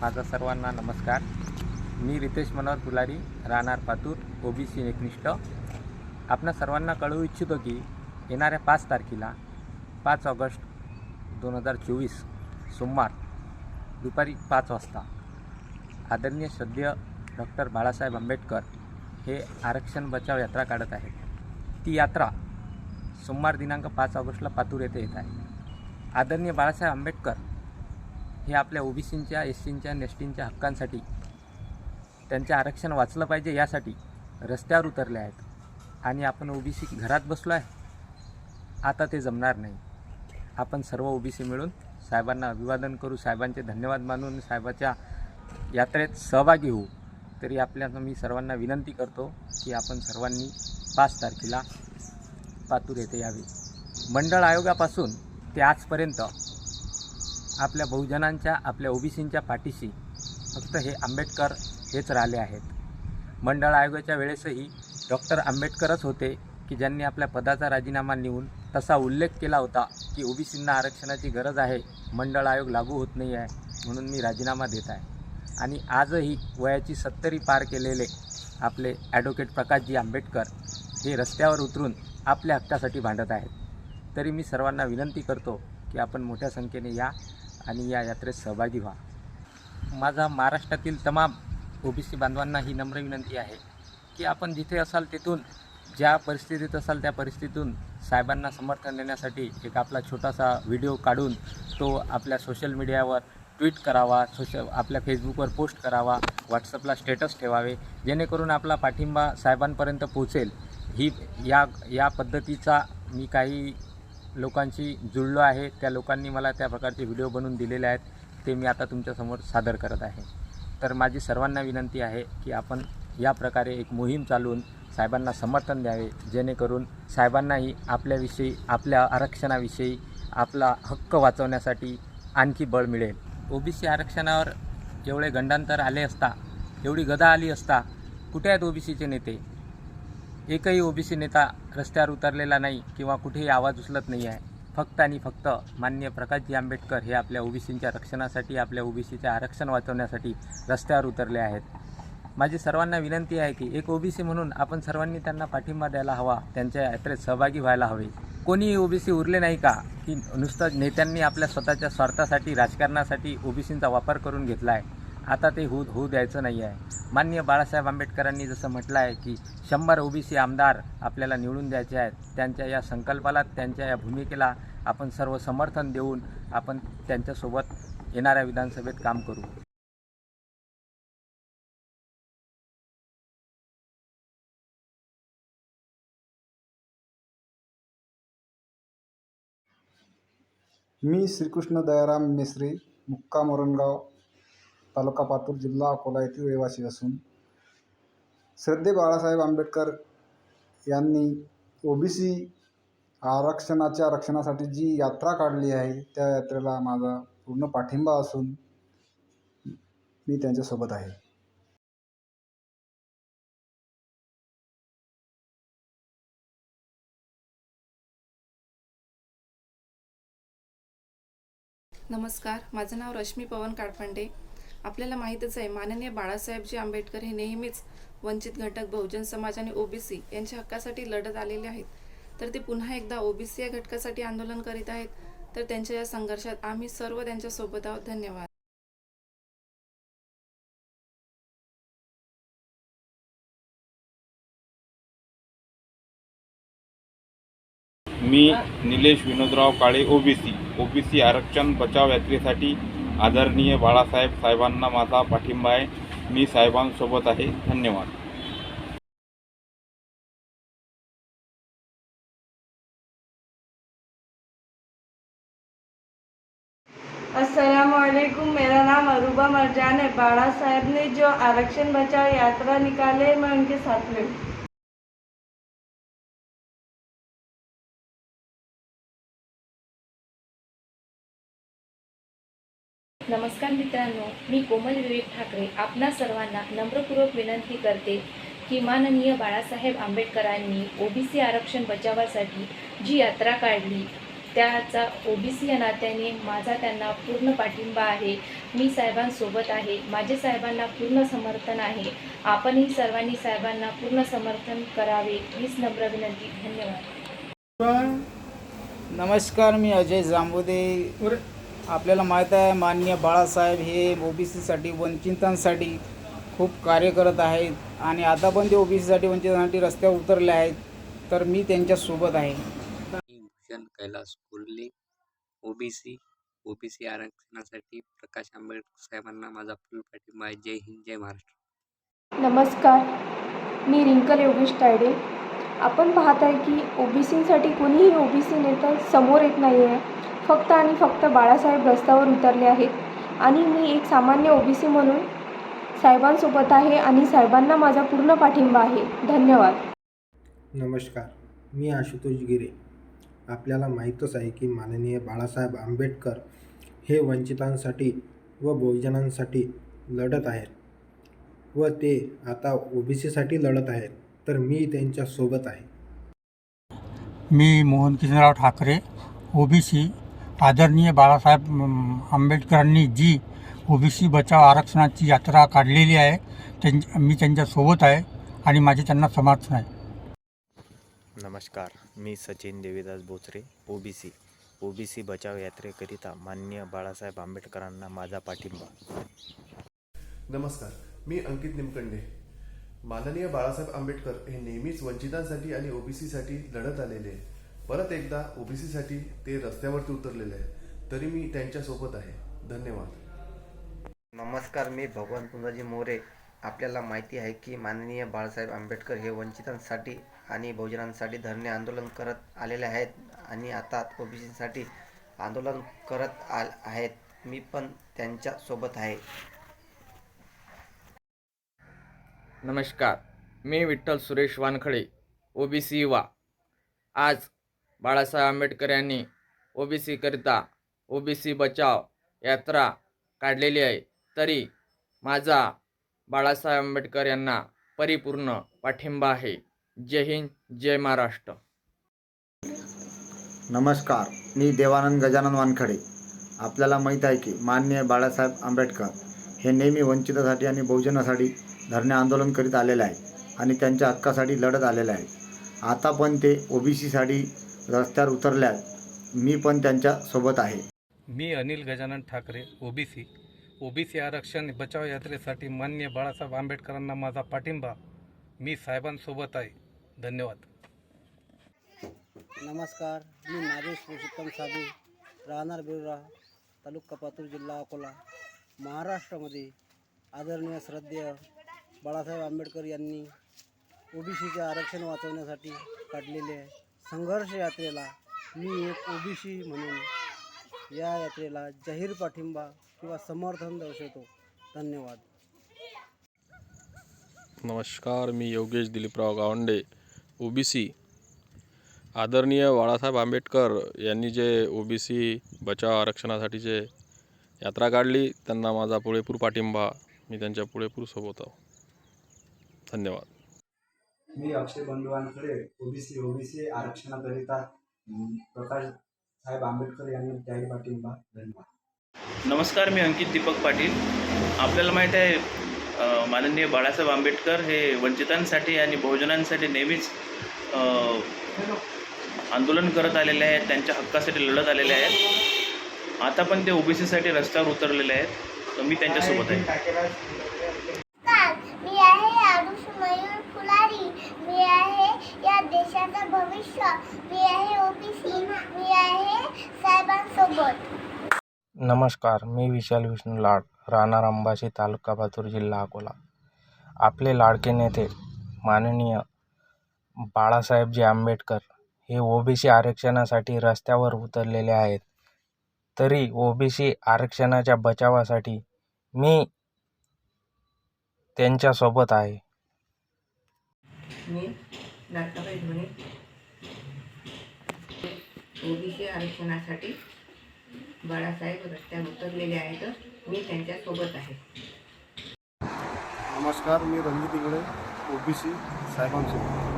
माझा सर्वांना नमस्कार. मी रितेश मनोहर पुलारी राहणार पातूर ओबीसी एकनिष्ठ. आपणा सर्वांना कळवू इच्छितो की येणाऱ्या पाच तारखेला पाच ऑगस्ट दोन हजार चोवीस सोमवार दुपारी पाच वाजता आदरणीय श्रद्धेय डॉक्टर बाळासाहेब आंबेडकर हे आरक्षण बचाव यात्रा काढत आहेत. ती यात्रा सोमवार दिनांक पाच ऑगस्टला पातूर येथे येत आहे. आदरणीय बाळासाहेब आंबेडकर हे आपल्या ओबीसींच्या एस सींच्या एस टींच्या हक्कांसाठी त्यांचे आरक्षण वाचलं पाहिजे यासाठी रस्त्यावर उतरले आहेत. आणि आपण ओबीसी घरात बसलो आहे. आता ते जमणार नाही. आपण सर्व ओबीसी मिळून साहेबांना अभिवादन करू साहेबांचे धन्यवाद मानून साहेबाच्या यात्रेत सहभागी होऊ. तरी आपल्याला मी सर्वांना विनंती करतो की आपण सर्वांनी पाच तारखेला पातूर येथे यावे. मंडळ आयोगापासून ते आजपर्यंत आपल्या बहुजनांच्या आपल्या ओबीसींच्या पाठीशी फक्त हे आंबेडकर हेच राहिले आहेत. मंडळ आयोगाच्या वेळेसही डॉक्टर आंबेडकरच होते की ज्यांनी आपल्या पदाचा राजीनामा नेऊन तसा उल्लेख केला होता की ओबीसींना आरक्षणाची गरज आहे मंडळ आयोग लागू होत नाही आहे म्हणून मी राजीनामा देत आहे. आणि आजही वयाची सत्तरी पार केलेले आपले ॲडव्होकेट प्रकाशजी आंबेडकर हे रस्त्यावर उतरून आपल्या हक्कासाठी भांडत आहेत. तरी मी सर्वांना विनंती करतो की आपण मोठ्या संख्येने या आणि या यात्रेत सहभागी व्हा. माझा महाराष्ट्रातील तमाम ओबीसी बांधवांना ही नम्र विनंती आहे की आपण जिथे असाल तिथून ज्या परिस्थितीत असाल त्या परिस्थितीतून साहेबांना समर्थन देण्यासाठी एक आपला छोटासा व्हिडिओ काढून तो आपल्या सोशल मीडियावर ट्विट करावा सोशल आपल्या फेसबुकवर पोस्ट करावा व्हॉट्सअपला स्टेटस ठेवावे जेणेकरून आपला पाठिंबा साहेबांपर्यंत पोचेल ही या या पद्धतीचा मी काही लोकांशी जुळलो आहे. त्या लोकांनी मला त्या प्रकारचे व्हिडिओ बनवून दिलेले आहेत. ते मी आता तुमच्यासमोर सादर करत आहे. तर माझी सर्वांना विनंती आहे की आपण या प्रकारे एक मोहीम चालवून साहेबांना समर्थन द्यावे. जेणेकरून साहेबांनाही आपल्याविषयी आपल्या आरक्षणाविषयी आपला हक्क वाचवण्यासाठी आणखी बळ मिळेल. ओबीसी आरक्षणावर जेवढे गंडांतर आले असता एवढी गदा आली असता कुठे आहेत ओबीसीचे नेते? एकही ओबीसी नेता रस्त्यावर उतरलेला नाही किंवा कुठेही आवाज उचलत नाही आहे. फक्त आणि फक्त मान्य प्रकाशजी आंबेडकर हे आपल्या ओबीसींच्या रक्षणासाठी आपल्या ओबीसीचे आरक्षण वाचवण्यासाठी रस्त्यावर उतरले आहेत. माझी सर्वांना विनंती आहे की एक ओबीसी म्हणून आपण सर्वांनी त्यांना पाठिंबा द्यायला हवा त्यांच्या यात्रेत सहभागी व्हायला हवे. कोणीही ओबीसी उरले नाही का? की नुसतं नेत्यांनी आपल्या स्वतःच्या स्वार्थासाठी राजकारणासाठी ओबीसींचा वापर करून घेतला आहे आता ते होऊ होऊ द्यायचं नाही आहे माननीय बाळासाहेब आंबेडकरांनी जसं म्हटलं आहे की शंभर ओबीसी आमदार आपल्याला निवडून द्यायचे आहेत. त्यांच्या या संकल्पाला त्यांच्या या भूमिकेला आपण सर्व समर्थन देऊन आपण त्यांच्यासोबत येणाऱ्या विधानसभेत काम करू. मी श्रीकृष्ण दयाराम मेसरे मुक्काम मोरणगाव तालुका पातूर जिल्हा अकोला येथील रहिवासी असून श्रद्धे बाळासाहेब आंबेडकर यांनी ओबीसी आरक्षणाच्या रक्षणासाठी जी यात्रा काढली आहे त्या यात्रेला माझा पूर्ण पाठिंबा असून मी त्यांच्यासोबत आहे. नमस्कार माझं नाव रश्मी पवन काडपांडे आपल्याला माहीतच आहे माननीय बाळासाहेबजी आंबेडकर हे नेहमीच वंचित घटक बहुजन समाज आणि ओबीसी यांच्या हक्कासाठी लढत आलेले आहेत. तर ते पुन्हा एकदा ओबीसी या घटकासाठी आंदोलन करीत आहेत. तर त्यांच्या या संघर्षात आम्ही सर्व त्यांच्यासोबत आहोत. धन्यवाद. मी निलेश विनोदराव काळे ओबीसी. ओबीसी आरक्षण बचाव यात्रेसाठी आदरणीय बाळासाहेब साहेबांना माझा पाठिंबा आहे. मी साहेबांसोबत आहे. धन्यवाद. असलकुम मेरा नाम अरूबा मरजान है. बाड़ा साहब ने जो आरक्षण बचाओ यात्रा निकाले मैं उनके साथ में हूँ। नमस्कार मित्रांनो मी कोमल विवेक ठाकरे आपणा सर्वांना नम्रपूर्वक विनंती करते की माननीय बाळासाहेब आंबेडकरांनी ओबीसी आरक्षण बचावासाठी जी यात्रा काढली त्याचा ओबीसी या नात्याने माझा त्यांना पूर्ण पाठिंबा आहे. मी साहेबांसोबत आहे माझे साहेबांना पूर्ण समर्थन आहे. आपणही सर्वांनी साहेबांना पूर्ण समर्थन करावे हीच नम्र विनंती. धन्यवाद. नमस्कार मी अजय जांबुदे आपल्याला माहीत आहे माननीय बाळासाहेब हे ओबीसीसाठी वंचितांसाठी खूप कार्य करत आहेत आणि आता पण ते ओबीसीसाठी वंचितांसाठी रस्त्यावर उतरले आहेत तर मी त्यांच्यासोबत आहे. भूषण कैलास कोल्हे ओबीसी ओबीसी आरक्षणासाठी प्रकाश आंबेडकर साहेबांना माझा फुल पाठिंबा आहे. जय हिंद जय महाराष्ट्र. नमस्कार मी रिंकल योगेश तायडे. आपण पाहत आहे की ओबीसीसाठी कोणीही ओबीसी नेता समोर येत नाही आहे फक्त आणि फक्त बाळासाहेब रस्त्यावर उतरले आहेत. आणि मी एक सामान्य ओबीसी म्हणून साहेबांसोबत आहे आणि साहेबांना माझा पूर्ण पाठिंबा आहे. धन्यवाद. नमस्कार मी आशुतोष गिरे. आपल्याला माहीतच आहे की माननीय बाळासाहेब आंबेडकर हे वंचितांसाठी व बहुजनांसाठी लढत आहेत व ते आता ओ बी सीसाठी लढत आहेत. तर मी त्यांच्यासोबत आहे. मी मोहन किशनराव ठाकरे ओबीसी आदरणीय बाळासाहेब आंबेडकरांनी जी ओबीसी बचाव आरक्षणाची यात्रा काढलेली आहे त्यां मी त्यांच्यासोबत आहे आणि माझे त्यांना समर्थन आहे नमस्कार मी सचिन देवीदास बोचरे ओबीसी. ओबीसी बचाव यात्रेकरिता माननीय बाळासाहेब आंबेडकरांना माझा पाठिंबा. नमस्कार मी अंकित निमकंडे. माननीय बाळासाहेब आंबेडकर हे नेहमीच वंचितांसाठी आणि ओबीसीसाठी लढत आलेले आहे परत एकदा ओबीसीसाठी ते रस्त्यावरती उतरलेले आहे तरी मी त्यांच्यासोबत आहे. धन्यवाद. नमस्कार मी भगवान पुंजाजी मोरे. आपल्याला माहिती आहे की माननीय बाळासाहेब आंबेडकर हे वंचितांसाठी आणि बहुजनांसाठी धरणे आंदोलन करत आलेले आहेत आणि आता ओबीसीसाठी आंदोलन करत आल आहेत. मी पण त्यांच्यासोबत आहे. नमस्कार मी विठ्ठल सुरेश वानखडे ओबीसी युवा. आज बाळासाहेब आंबेडकर यांनी ओबीसीकरिता ओबीसी बचाव यात्रा काढलेली आहे. तरी माझा बाळासाहेब आंबेडकर यांना परिपूर्ण पाठिंबा आहे. जय हिंद जय महाराष्ट्र. नमस्कार मी देवानंद गजानन वानखडे. आपल्याला माहीत आहे की माननीय बाळासाहेब आंबेडकर हे नेहमी वंचितासाठी आणि बहुजनासाठी धरणे आंदोलन करीत आलेले आहे आणि त्यांच्या हक्कासाठी लढत आलेले आहे आता पण ते ओबीसीसाठी रस्त्यावर उतरले आहेत मी पण त्यांच्यासोबत आहे. मी अनिल गजानन ठाकरे ओबीसी ओबीसी आरक्षण बचाव यात्रेसाठी मान्य बाळासाहेब आंबेडकरांना माझा पाठिंबा. मी साहेबांसोबत आहे. धन्यवाद. नमस्कार. मी नागेश पुरुषोत्तम साबू राहणार बिरुरा तालुका पातूर जिल्हा अकोला. महाराष्ट्रामध्ये आदरणीय श्रद्धेय बाळासाहेब आंबेडकर यांनी ओबीसीचे आरक्षण वाचवण्यासाठी काढलेले आहे. संघर्ष यात्रेला मी एक ओबीसी म्हणून या यात्रेला जाहीर पाठिंबा किंवा समर्थन दर्शवतो. धन्यवाद. नमस्कार मी योगेश दिलीपराव गावंडे ओबीसी. आदरणीय बाळासाहेब आंबेडकर यांनी जे ओबीसी बचाव आरक्षणासाठी जे यात्रा काढली त्यांना माझा पुरेपूर पाठिंबा मी त्यांच्या पुरेपूर सोबत आहो. धन्यवाद. मी अक्षय बंधुवांकडे ओबीसी ओबीसी आरक्षणाकरिता प्रकाश साहेब आंबेडकर यांना जाहीर पाठिंबा धन्यवाद. नमस्कार मी अंकित दीपक पाटील. आपल्याला माहीत आहे माननीय बाळासाहेब आंबेडकर हे वंचितांसाठी आणि बहुजनांसाठी नेहमीच आंदोलन करत आलेले आहेत त्यांच्या हक्कासाठी लढत आलेले आहेत. आता पण ते ओबीसीसाठी रस्त्यावर उतरलेले आहेत तर मी त्यांच्यासोबत आहे मी आहे आरुष मयूर फुलारी मी आहे या देशाचं भविष्य मी आहे ओबीसी मी आहे साहेबांसोबत नमस्कार मी विशाल विष्णू लाड राहणार अंबाशी तालुका पातूर जिल्हा अकोला. आपले लाडके नेते माननीय बाळासाहेबजी आंबेडकर हे ओबीसी आरक्षणासाठी रस्त्यावर उतरलेले आहेत. तरी ओबीसी आरक्षणाच्या बचावासाठी मी त्यांच्यासोबत आहे. मी ओबीसी आरक्षणासाठी बाळासाहेब रस्त्यावर उतरलेले आहेत. मी त्यांच्यासोबत आहे. नमस्कार मी Ranjit Ingle O B C साहेबांसोबत.